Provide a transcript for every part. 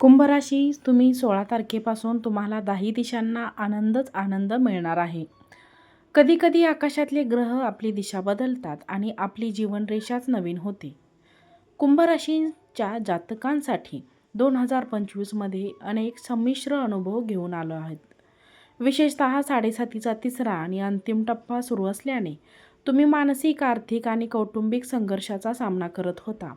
कुंभराशी तुम्ही सोळा तारखेपासून तुम्हाला दाही दिशांना आनंदच आनंद मिळणार आहे. कधीकधी आकाशातले ग्रह आपली दिशा बदलतात आणि आपली जीवनरेषाच नवीन होते. कुंभराशीच्या जातकांसाठी दोन हजार पंचवीसमध्ये अनेक संमिश्र अनुभव घेऊन आलो आहेत. विशेषतः साडेसातीचा तिसरा आणि अंतिम टप्पा सुरू असल्याने तुम्ही मानसिक आर्थिक आणि कौटुंबिक संघर्षाचा सामना करत होता.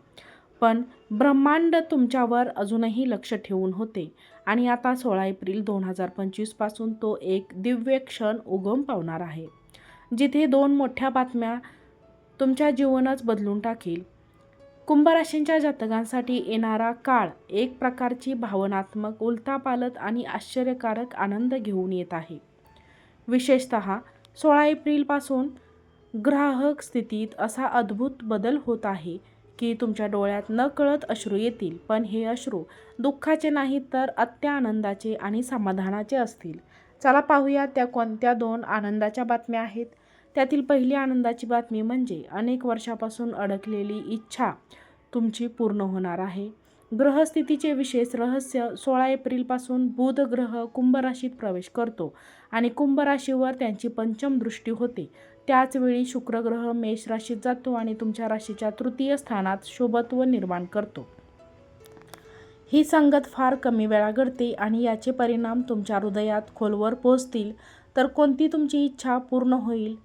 पण ब्रह्मांड तुमच्यावर अजूनही लक्ष ठेवून होते. आणि आता सोळा एप्रिल दोन हजार पंचवीसपासून तो एक दिव्य क्षण उगम पावणार आहे. जिथे दोन मोठ्या बातम्या तुमच्या जीवनच बदलून टाकील. कुंभराशींच्या जातकांसाठी येणारा काळ एक प्रकारची भावनात्मक उलथापालथ आणि आश्चर्यकारक आनंद घेऊन येत आहे. विशेषत सोळा एप्रिलपासून ग्राहक स्थितीत असा अद्भुत बदल होत आहे की तुमच्या डोळ्यात न कळत अश्रू येतील पण हे अश्रू दुःखाचे नाहीत तर अत्यानंदाचे आणि समाधानाचे असतील. चला पाहूया त्या कोणत्या दोन आनंदाच्या बातम्या आहेत. त्यातील पहिली आनंदाची बातमी म्हणजे अनेक वर्षापासून अडकलेली इच्छा तुमची पूर्ण होणार आहे. ग्रहस्थितीचे विशेष रहस्य सोळा एप्रिलपासून बुध ग्रह कुंभ राशीत प्रवेश करतो आणि कुंभ राशीवर त्यांची पंचम दृष्टी होते. त्याचवेळी शुक्रग्रह मेष राशीत जातो आणि तुमच्या राशीच्या तृतीय स्थानात शुभत्व निर्माण करतो. ही संगत फार कमी वेळा घडते आणि याचे परिणाम तुमच्या हृदयात खोलवर पोहोचतील. तर कोणती तुमची इच्छा पूर्ण होईल?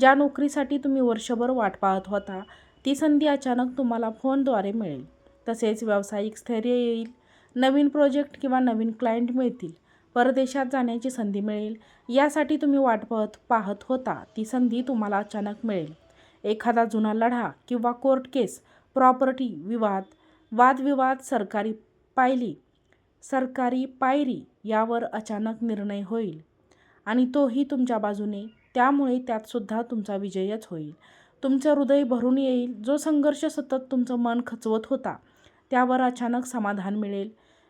ज्या नोकरीसाठी तुम्ही वर्षभर वाट पाहत होता ती संधी अचानक तुम्हाला फोनद्वारे मिळेल. तसेच व्यावसायिक स्थैर्य येईल नवीन प्रोजेक्ट किंवा नवीन क्लायंट मिळतील परदेशात जाण्याची संधी मिळेल यासाठी तुम्ही वाट पाहत पाहत होता ती संधी तुम्हाला अचानक मिळेल. एखादा जुना लढा किंवा कोर्ट केस प्रॉपर्टी विवाद वादविवाद सरकारी पायली सरकारी पायरी यावर अचानक निर्णय होईल. आणि तोही तुमच्या बाजूने त्यामुळे त्यातसुद्धा तुमचा विजयच होईल. तुमचं हृदय भरून येईल जो संघर्ष सतत तुमचं मन खचवत होता त्यावर अचानक समाधान मिळेल.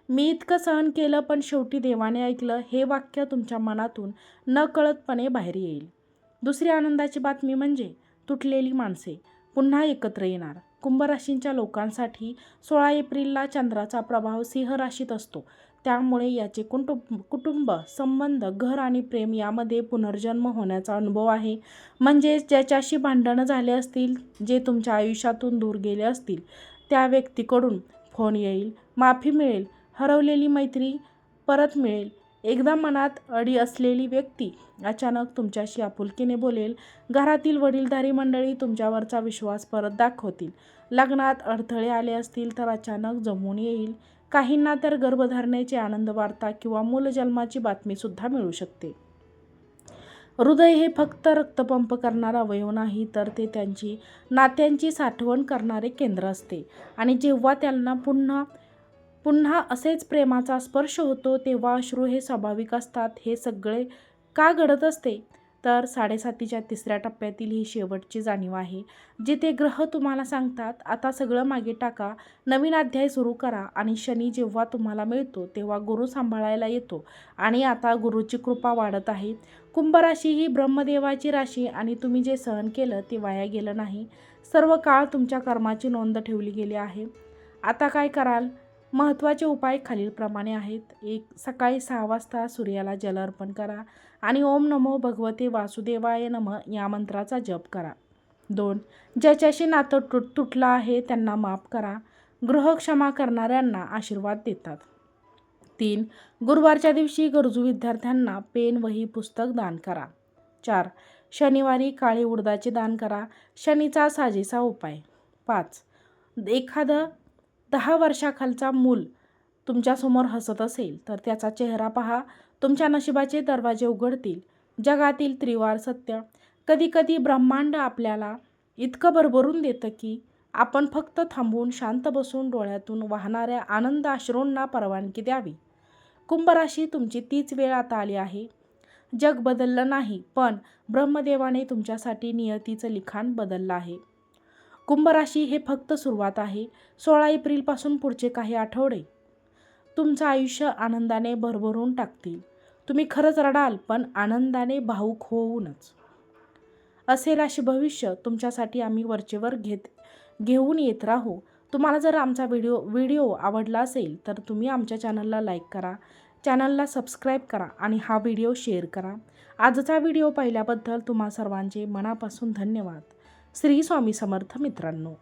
मी इतकं सहन केलं पण शेवटी देवाने ऐकलं हे वाक्य तुमच्या मनातून नकळतपणे बाहेर येईल. दुसरी आनंदाची बातमी म्हणजे तुटलेली माणसे पुन्हा एकत्र येणार. कुंभराशींच्या लोकांसाठी सोळा एप्रिलला चंद्राचा प्रभाव सिंह राशीत असतो. त्यामुळे याचे कुटुंब कुटुंब संबंध घर आणि प्रेम यामध्ये पुनर्जन्म होण्याचा अनुभव आहे. म्हणजेच ज्याच्याशी भांडणं झाले असतील जे तुमच्या आयुष्यातून दूर गेले असतील त्या व्यक्तीकडून फोन येईल माफी मिळेल हरवलेली मैत्री परत मिळेल. एकदा मनात अडी असलेली व्यक्ती अचानक तुमच्याशी आपुलकीने बोलेल घरातील वडीलधारी मंडळी तुमच्यावरचा विश्वास परत दाखवतील. लग्नात अडथळे आले असतील तर अचानक जमून येईल. काहींना तर गर्भधारणेची आनंद वार्ता किंवा मूलजन्माची बातमीसुद्धा मिळू शकते. हृदय हे फक्त रक्तपंप करणारा अवयव नाही तर ते त्यांची नात्यांची साठवण करणारे केंद्र असते. आणि जेव्हा त्यांना पुन्हा पुन्हा असेच प्रेमाचा स्पर्श होतो तेव्हा अश्रू हे स्वाभाविक असतात. हे सगळे का घडत असते? तर साडेसातीच्या तिसऱ्या टप्प्यातील ही शेवटची जाणीव आहे. जिथे ग्रह तुम्हाला सांगतात आता सगळं मागे टाका नवीन अध्याय सुरू करा आणि शनी जेव्हा तुम्हाला मिळतो तेव्हा गुरु सांभाळायला येतो आणि आता गुरुची कृपा वाढत आहे. कुंभ राशी ही ब्रह्मदेवाची राशी आणि तुम्ही जे सहन केलं ते वाया गेलं नाही. सर्व काळ तुमच्या कर्माची नोंद ठेवली गेली आहे. आता काय कराल? महत्त्वाचे उपाय खालीलप्रमाणे आहेत. एक सकाळी सहा वाजता सूर्याला जल अर्पण करा आणि ओम नमो भगवते वासुदेवाय नम या मंत्राचा जप करा. दोन ज्याच्याशी नातं तुट तुटलं आहे त्यांना माफ करा. गृह क्षमा करणाऱ्यांना आशीर्वाद देतात. तीन गुरुवारच्या दिवशी गरजू विद्यार्थ्यांना पेन वही पुस्तक दान करा. चार शनिवारी काळी उडदाचे दान करा. शनीचा साजेसा उपाय. पाच एखादं दहा वर्षाखालचा मूल तुमच्यासमोर हसत असेल तर त्याचा चेहरा पहा. तुमच्या नशिबाचे दरवाजे उघडतील. जगातील त्रिवार सत्य. कधीकधी ब्रह्मांड आपल्याला इतकं भरभरून देतं की आपण फक्त थांबून शांत बसून डोळ्यातून वाहणाऱ्या आनंद अश्रूंना परवानगी द्यावी. कुंभराशी तुमची तीच वेळ आता आली आहे. जग बदललं नाही पण ब्रह्मदेवाने तुमच्यासाठी नियतीचं लिखाण बदललं आहे. कुंभराशी हे फक्त सुरुवात आहे. सोळा एप्रिलपासून पुढचे काही आठवडे. तुमचं आयुष्य आनंदाने भरभरून टाकतील. तुम्ही खरंच रडाल पण आनंदाने भाऊक होऊनच. असे राशी भविष्य तुमच्यासाठी आम्ही वरचेवर घेत घेऊन येत राहू. तुम्हाला जर आमचा व्हिडिओ व्हिडिओ आवडला असेल तर तुम्ही आमच्या चॅनलला लाईक करा. चॅनलला सबस्क्राईब करा आणि हा व्हिडिओ शेअर करा. आजचा व्हिडिओ पाहिल्याबद्दल तुम्हा सर्वांचे मनापासून धन्यवाद. श्री स्वामी समर्थ मित्रांनो.